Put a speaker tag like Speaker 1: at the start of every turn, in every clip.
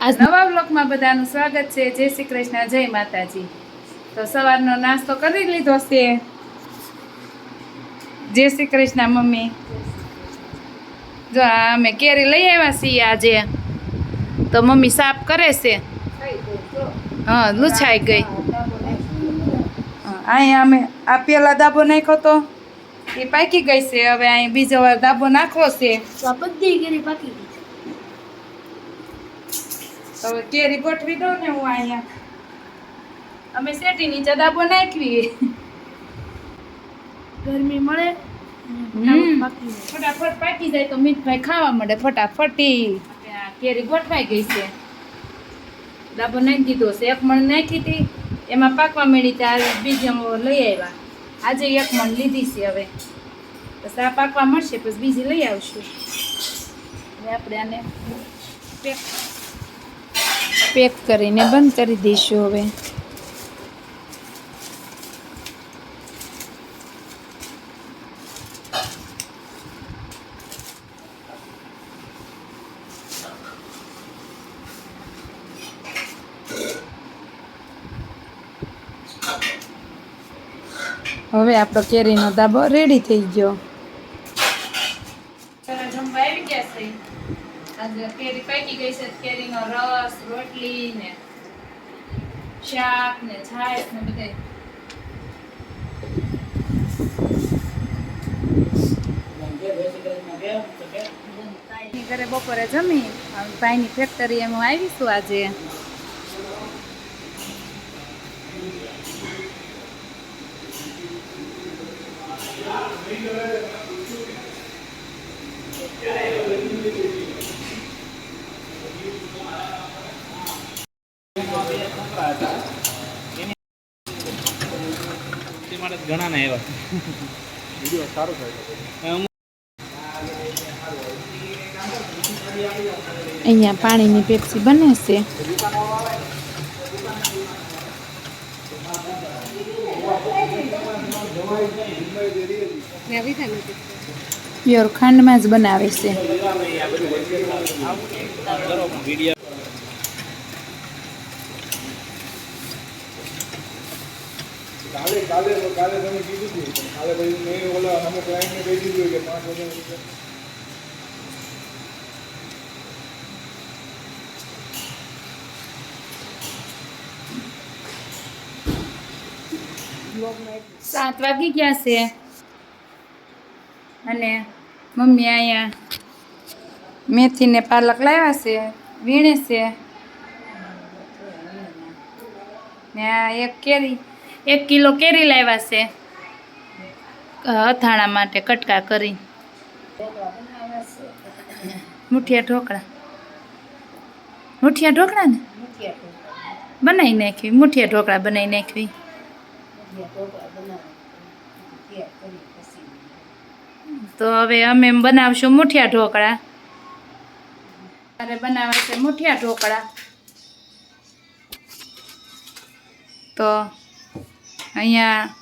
Speaker 1: આજ નવા બ્લોકમાં બધાનું સ્વાગત છે. જય શ્રી કૃષ્ણ, જય માતાજી. તો સવારનો નાસ્તો કરી લીધો છે. જય શ્રી કૃષ્ણ, મમ્મી. જો અમે કેરી લઈ આવ્યા છીએ આજે. તો મમ્મી સાફ કરે છે. હા, લૂછાઈ ગઈ. અહીંયા અમે આ પેલા દાબો નાખ્યો તો એ પાકી ગઈ છે. હવે અહીં બીજો વાર દાબો નાખવો છે.
Speaker 2: બધી કેરી પાકી ગઈ.
Speaker 1: હવે કેરી ગોઠવી દઉં ને હું અહીંયા અમે શેટી નીચે દાબો નાખવી
Speaker 2: ગરમી મળે
Speaker 1: ફટાફટ પાકી જાય. તો મીઠભાઈ ખાવા મળે ફટાફટી આ કેરી ગોઠવાઈ ગઈ છે. દાબો નાખી દીધો છે. એક મણ નાખી હતી. એમાં પાકવા મળી ત્યારે બીજી લઈ આવ્યા આજે એક મણ લીધી છે હવે. પછી આ પાકવા મળશે પછી બીજી લઈ આવશું. હવે આપણે આને પેક પેક કરીને બંધ કરી દઈશું હવે. હવે આપણો કેરીનો ધાબો રેડી થઈ ગયો. આજે કેરી પાકી ગઈ છે. કેરીનો રસ, રોટલી ને શાક ને છાશ ને બધે ઘરે બપોરે જમી. ભાઈની ફેક્ટરી એમ આવીશું આજે.
Speaker 3: તે માટે ઘણા ના એવા વીડિયો સારો થયો
Speaker 1: અહીંયા પાણીની પેપ્સી બને છે. પ્યોર ખાંડમાં જ બનાવે છે
Speaker 3: કરો વીડિયો
Speaker 4: કાલે કાલે કાલે તમે કીધું હતું કાલે ભાઈ મેં ઓલા, અમે ક્લાયન્ટને કહી દીધું કે પાંચ વાગે
Speaker 1: સાત વાગી ગયા છે. અને મમ્મી અહીંયા મેથી ને પાલક લાવ્યા છે, વીણે છે. ને એક કેરી એક કિલો કેરી લાવ્યા છે. અથાણા માટે કટકા કરી. મુઠિયા ઢોકળા. મુઠિયા ઢોકળા ને? બનાવી નાખવી મુઠિયા ઢોકળા બનાવી નાખવી. તો હવે અમે બનાવશું મુઠિયા ઢોકળા. મારે બનાવે છે મુઠિયા ઢોકળા. તો અહીંયા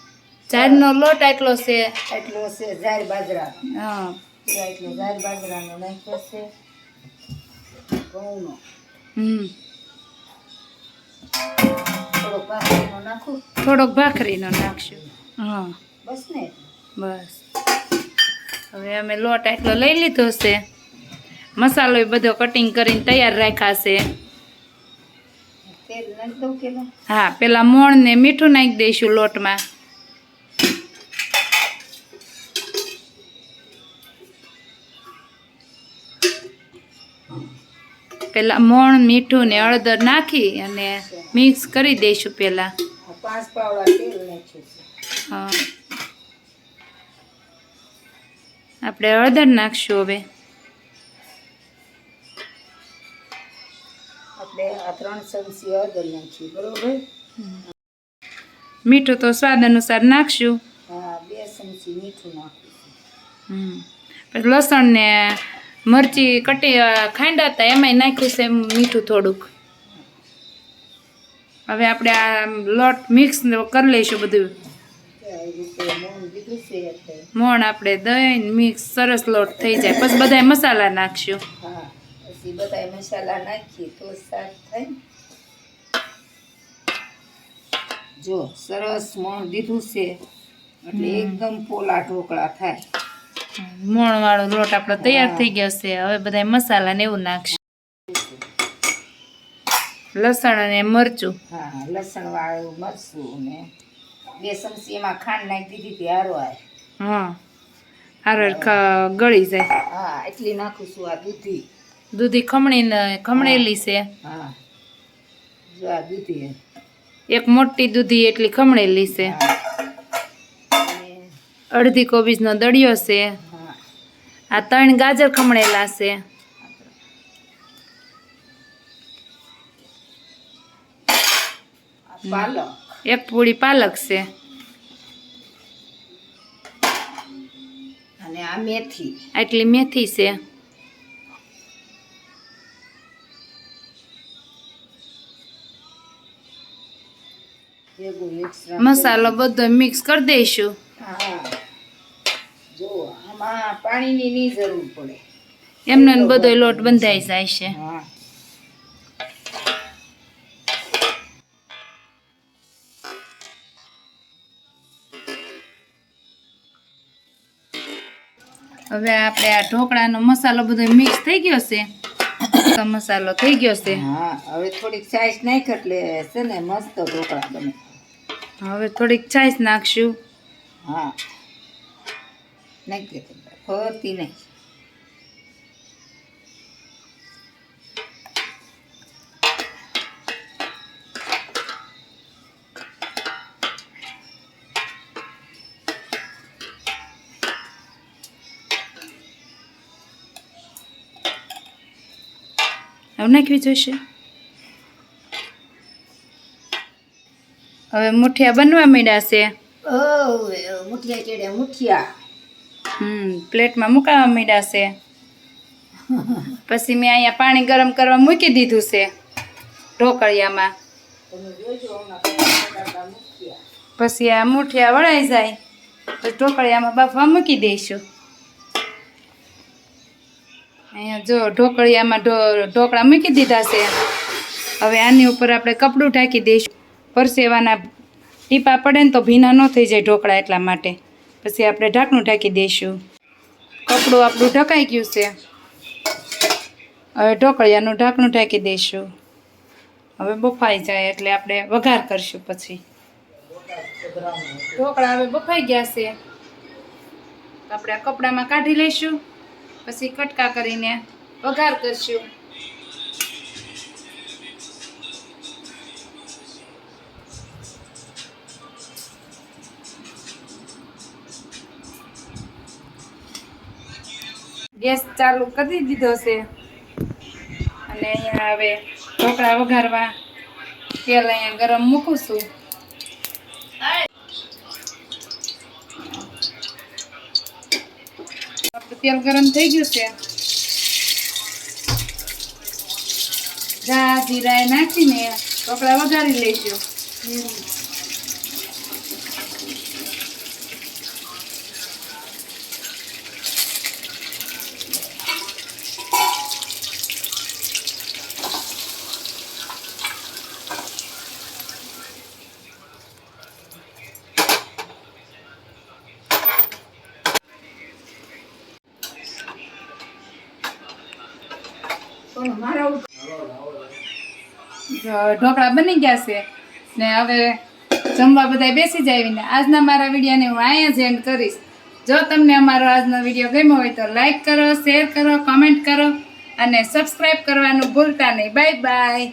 Speaker 1: ઝાડનો લોટ આટલો છે.
Speaker 5: એટલો છે ઝાર બાજરા.
Speaker 1: હા.
Speaker 5: એટલો ઝાર બાજરાનો નાખ્યો છે. ઘઉંનો.
Speaker 1: હમ.
Speaker 5: થોડોક ભાખરીનો નાખું.
Speaker 1: થોડોક ભાખરીનો નાખશું. હા.
Speaker 5: બસ ને.
Speaker 1: બસ. હવે અમે લોટ આટલો લઈ લીધો છે. મસાલો બધો કટિંગ કરીને તૈયાર રાખ્યા છે? હા, પેલા મોણ ને મીઠું નાખી દઈશું લોટમાં. પેલા મોણ, મીઠું ને હળદર નાખી અને મિક્સ કરી દઈશું પેલા.
Speaker 5: પાંચ
Speaker 1: આપણે હળદર નાખશું હવે.
Speaker 5: ચમચી હળદર નાખી બરોબર?
Speaker 1: મીઠું તો સ્વાદ અનુસાર નાખશું.
Speaker 5: હા બે ચમચી મીઠું
Speaker 1: લસણ ને મરચી કટી ખાંડા હતા એમાંય નાખ્યું છે મીઠું થોડુંક. હવે આપણે આ લોટ મિક્સ કરી લઈશું બધું.
Speaker 5: મોણ
Speaker 1: આપણે દહીં મિક્સ સરસ લોટ થઈ જાય. પછી બધા મસાલા નાખશું.
Speaker 5: હા પછી બધા મસાલા નાખીએ તો સાફ થાય જો સરસ મોણ દીધું છે. એટલે એકદમ પોલા ઢોકળા થાય.
Speaker 1: મોણ વાળો લોટ આપણો તૈયાર થઈ ગયો છે. હવે બધા મસાલા ને એવું નાખશું. લસણ અને મરચું.
Speaker 5: હા લસણ વાળું મરચું ને બે ચમચી એમાં ખાંડ નાખી દીધી હતી હારો આય
Speaker 1: હા. હારો ગળી જાય.
Speaker 5: હા એટલી નાખું છું આ દૂધી.
Speaker 1: દૂધી ખમણી ખમણેલી છે.
Speaker 5: હા. જો આ દૂધી.
Speaker 1: એક મોટી દૂધી એટલી ખમણેલી છે. અડધી કોબીજનો દળિયો છે. આ ત્રણ ગાજર ખમણેલા છે. એક પૂરી પાલક છે.
Speaker 5: અને આ મેથી.
Speaker 1: આટલી મેથી છે. મસાલો બધો મિક્સ કરી દઈશું.
Speaker 5: જો આમાં પાણીની ની જરૂર પડે.
Speaker 1: એમને બધો લોટ બંધાઈ જાય છે.
Speaker 5: હા.
Speaker 1: હવે આપણે આ ઢોકળાનો મસાલો બધો મિક્સ થઈ ગયો છે. મસાલો થઈ ગયો છે.
Speaker 5: હા હવે થોડીક સાઈઝ નાખ એટલે છે ને મસ્ત ઢોકળા બને.
Speaker 1: હવે થોડીક છાશ નાખશું.
Speaker 5: હા. નાખ ફરતી નહીં.
Speaker 1: હવે નાખવી જોઈશે? હવે મુઠિયા બનવા માંડ્યા છે.
Speaker 5: મુઠિયા ચડે મુઠિયા.
Speaker 1: હમ પ્લેટમાં મુકાવા માંડ્યા છે. પછી મેં અહીંયા પાણી ગરમ કરવા મૂકી દીધું છે ઢોકળિયામાં. પછી આ મુઠિયા વળાઈ જાય પછી ઢોકળિયામાં બાફવા મૂકી દઈશું. અહીંયા જો ઢોકળિયામાં ઢોકળા મૂકી દીધા છે. હવે આની ઉપર આપણે કપડું ઢાંકી દઈશું. પરસેવાના ટીપા પડે ને તો ભીના ન થઈ જાય ઢોકળા એટલા માટે. પછી આપણે ઢાંકણું ઢાંકી દઈશું. કપડું આપણું ઢકાઈ ગયું છે. હવે ઢોકળિયાનું ઢાંકણું ઢાંકી દઈશું. હવે બફાઈ જાય એટલે આપણે વઘાર કરશું પછી. ઢોકળા હવે બફાઈ ગયા છે. આપણે કપડામાં કાઢી લઈશું. પછી કટકા કરીને વઘાર કરશું. ગેસ ચાલુ કરી દીધો છે. અને અહીંયા હવે ઢોકળા વઘારવા તેલ અહીંયા ગરમ મૂકું છું. તેલ ગરમ થઈ ગયું છે. જા જીરા નાખીને ઢોકળા વઘારી લઈશું
Speaker 5: પણ મારા
Speaker 1: જો ઢોકળા બની ગયા છે ને હવે જમવા બધા બેસી જાય ને આજના મારા વિડીયોને હું અહીંયા જ એન્ડ કરીશ. જો તમને અમારો આજનો વીડિયો ગમ્યો હોય તો લાઈક કરો શેર કરો કમેન્ટ કરો અને સબસ્ક્રાઈબ કરવાનું ભૂલતા નહીં. Bye bye